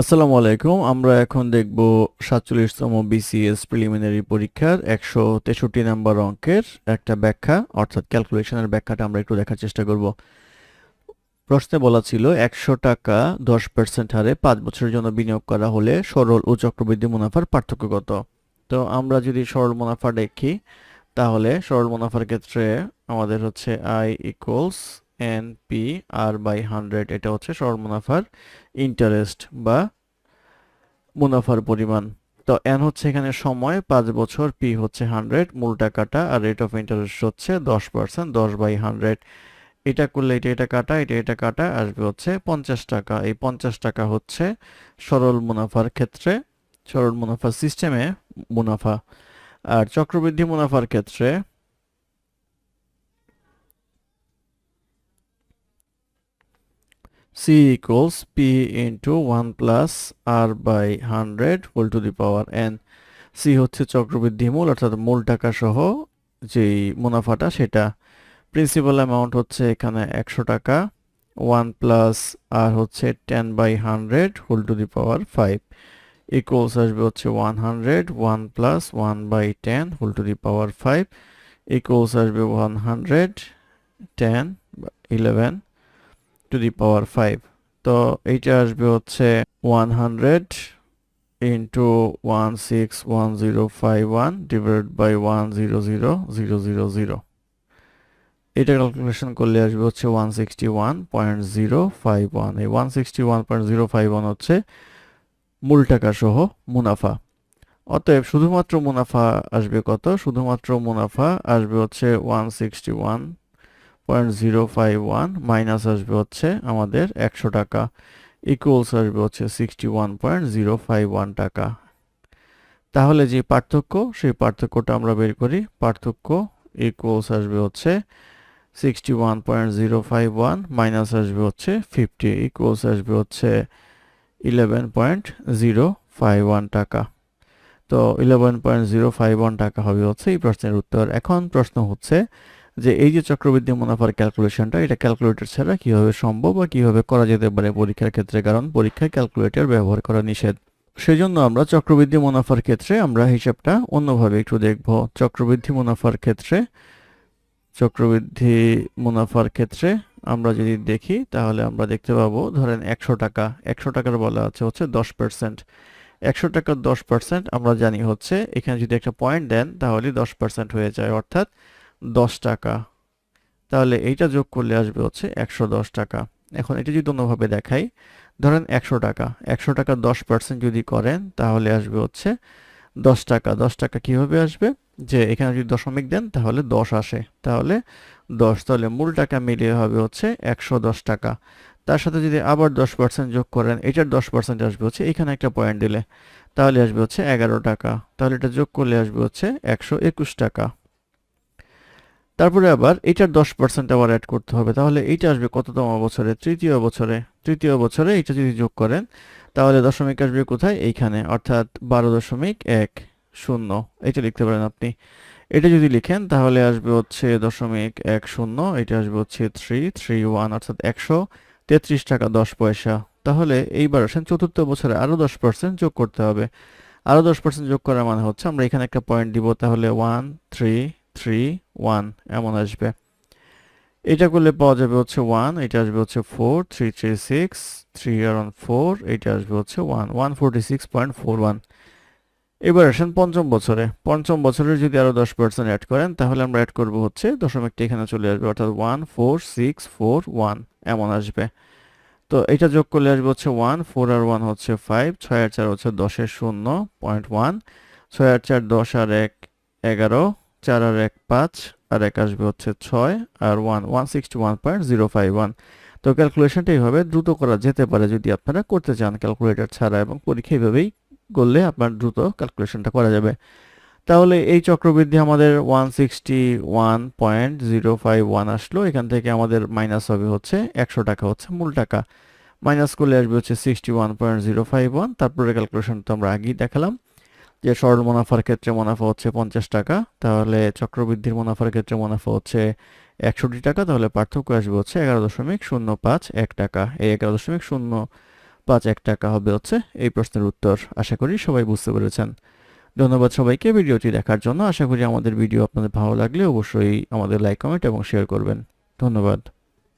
আসসালামু আলাইকুম। আমরা এখন দেখব সাতচল্লিশতম বিসিএস প্রিলিমিনারি পরীক্ষার একশো তেষট্টি নাম্বার অঙ্কের একটা ব্যাখ্যা, অর্থাৎ ক্যালকুলেশনের ব্যাখ্যাটা আমরা একটু দেখার চেষ্টা করব। প্রশ্নে বলা ছিল, একশো টাকা দশ পার্সেন্ট হারে পাঁচ বছরের জন্য বিনিয়োগ করা হলে সরল ও চক্রবৃদ্ধি মুনাফার পার্থক্য কত? তো আমরা যদি সরল মুনাফা দেখি, তাহলে সরল মুনাফার ক্ষেত্রে আমাদের হচ্ছে I equals N P R by hundred এটা হচ্ছে সরল মুনাফার ইন্টারেস্ট বা মুনাফার পরিমাণ। তো এন হচ্ছে এখানে সময়, পাঁচ বছর পি হচ্ছে হান্ড্রেড মূল টাকাটা, আর রেট অফ ইন্টারেস্ট হচ্ছে দশ পার্সেন্ট দশ বাই হান্ড্রেড এটা করলে এটা এটা কাটা, এটা এটা কাটা, আসবে হচ্ছে পঞ্চাশ টাকা। এই পঞ্চাশ টাকা হচ্ছে সরল মুনাফার ক্ষেত্রে, সরল মুনাফা সিস্টেমে মুনাফা। আর চক্রবৃদ্ধি মুনাফার ক্ষেত্রে C equals P into 1 plus R by 100 whole to the power n. C হচ্ছে চক্রবৃদ্ধি মূল, অর্থাৎ মূল টাকা সহ যেই মুনাফাটা সেটা। প্রিন্সিপাল অ্যামাউন্ট হচ্ছে এখানে একশো টাকা। ওয়ান প্লাস আর হচ্ছে ten by hundred whole to the power five equals আসবে হচ্ছে one hundred one plus one by ten whole to the power five equals আসবে one hundred ten eleven to the power five তো এইটা আসবে হচ্ছে one hundred into one six one zero five one divide by one zero zero zero zero zero এটা calculation করলে আসবে হচ্ছে one sixty one point zero five one এই one sixty one point zero five one হচ্ছে মূল টাকা সহ মুনাফা। অতএব শুধুমাত্র মুনাফা আসবে কত? শুধুমাত্র মুনাফা আসবে হচ্ছে one sixty one point zero five one minus আসবে হচ্ছে আমাদের একশো টাকা ইকুয়ালস আসবে হচ্ছে sixty one point zero five one টাকা। তাহলে যে পার্থক্য, সেই পার্থক্যটা আমরা বের করি। পার্থক্য ইকুয়ালস আসবে হচ্ছে sixty one point zero five one minus আসবে হচ্ছে ফিফটি ইকুয়ালস আসবে হচ্ছে eleven point zero five one টাকা। তো eleven point zero five one টাকা হবে হচ্ছে এই প্রশ্নের উত্তর। এখন প্রশ্ন হচ্ছে যে এই যে চক্রবৃদ্ধি মুনাফার ক্যালকুলেশনটা এটা ক্যালকুলেটর ছাড়া কীভাবে সম্ভব বা কীভাবে করা যেতে পারে পরীক্ষার ক্ষেত্রে? কারণ পরীক্ষায় ক্যালকুলেটর ব্যবহার করা নিষেধ। সেজন্য আমরা চক্রবৃদ্ধি মুনাফার ক্ষেত্রে আমরা হিসাবটা অন্যভাবে একটু দেখব। চক্রবৃদ্ধি মুনাফার ক্ষেত্রে, চক্রবৃদ্ধি মুনাফার ক্ষেত্রে আমরা যদি দেখি, তাহলে আমরা দেখতে পাবো, ধরেন একশো টাকা। একশো টাকার বলা আছে হচ্ছে দশ পার্সেন্ট একশো টাকার দশ পার্সেন্ট আমরা জানি হচ্ছে, এখানে যদি একটা পয়েন্ট দেন, তাহলে দশ পার্সেন্ট হয়ে যায়। অর্থাৎ দশ টাকা। তাহলে এইটা যোগ করলে আসবে হচ্ছে একশো দশ টাকা। এখন এটা যদি অন্যভাবে দেখাই, ধরেন একশো টাকা। একশো টাকা দশ পার্সেন্ট যদি করেন, তাহলে আসবে হচ্ছে দশ টাকা। দশ টাকা কীভাবে আসবে? যে এখানে যদি দশমিক দেন, তাহলে দশ আসে। তাহলে দশ। তাহলে মূল টাকা মিলিয়ে হবে হচ্ছে একশো দশ টাকা। তার সাথে যদি আবার দশ পার্সেন্ট যোগ করেন, এটার দশ পার্সেন্ট আসবে হচ্ছে এখানে একটা পয়েন্ট দিলে। তাহলে আসবে হচ্ছে এগারো টাকা। তাহলে এটা যোগ করলে আসবে হচ্ছে একশো একুশ টাকা। তারপরে আবার এটার দশ পার্সেন্ট আবার অ্যাড করতে হবে। তাহলে এইটা আসবে কততম বছরে? তৃতীয় বছরে। তৃতীয় বছরে এটা যদি যোগ করেন, তাহলে দশমিক আসবে কোথায়? এইখানে, অর্থাৎ বারো দশমিক এক শূন্য। এটা লিখতে পারেন আপনি। এটা যদি লিখেন, তাহলে আসবে হচ্ছে দশমিক এক শূন্য, এটা আসবে হচ্ছে থ্রি থ্রি ওয়ান অর্থাৎ একশো তেত্রিশ টাকা দশ পয়সা। তাহলে এইবার আসেন, চতুর্থ বছরে আরও দশ পার্সেন্ট যোগ করতে হবে। আরও দশ পার্সেন্ট যোগ করার মানে হচ্ছে আমরা এখানে একটা পয়েন্ট দিব, তাহলে ওয়ান থ্রি থ্রি ওয়ান এমন আসবে। এটা করলে পাওয়া যাবে হচ্ছে ওয়ান এটা আসবে হচ্ছে four three three six three আর ফোর এটা আসবে হচ্ছে one one forty six point four one এবার আসেন পঞ্চম বছরে। পঞ্চম বছরে যদি আরও দশ পার্সেন্ট অ্যাড করেন, তাহলে আমরা অ্যাড করব হচ্ছে দশমিকটা এখানে চলে আসবে, অর্থাৎ one four six four one এমন আসবে। তো এটা যোগ করলে আসবে হচ্ছে ওয়ান ফোর আর ওয়ান হচ্ছে ফাইভ ছয় আর চার হচ্ছে দশের শূন্য পয়েন্ট ওয়ান ছয় আর চার দশ আর এক, এগারো চার আর এক পাঁচ, আর এক আসবে হচ্ছে ছয়, আর one one sixty one point zero five one তো ক্যালকুলেশনটা এইভাবে দ্রুত করা যেতে পারে যদি আপনারা করতে চান ক্যালকুলেটর ছাড়া এবং পরীক্ষা এইভাবেই করলে আপনার দ্রুত ক্যালকুলেশনটা করা যাবে। তাহলে এই চক্রবৃদ্ধি আমাদের one sixty one point zero five one আসলো, এখান থেকে আমাদের মাইনাস হবে হচ্ছে একশো টাকা, হচ্ছে মূল টাকা। মাইনাস করলে আসবে হচ্ছে sixty one point zero five one তারপরে ক্যালকুলেশন তো আমরা আগেই দেখালাম। যে সরল মুনাফার ক্ষেত্রে মুনাফা হচ্ছে পঞ্চাশ টাকা, তাহলে চক্রবৃদ্ধির মুনাফার ক্ষেত্রে মুনাফা হচ্ছে একষট্টি টাকা, তাহলে পার্থক্য আসবে হচ্ছে এগারো দশমিক শূন্য পাঁচ এক টাকা। এই এগারো দশমিক শূন্য পাঁচ এক টাকা হবে হচ্ছে এই প্রশ্নের উত্তর। আশা করি সবাই বুঝতে পেরেছেন। ধন্যবাদ সবাইকে ভিডিওটি দেখার জন্য। আশা করি আমাদের ভিডিও আপনাদের ভালো লাগলে অবশ্যই আমাদের লাইক, কমেন্ট এবং শেয়ার করবেন। ধন্যবাদ।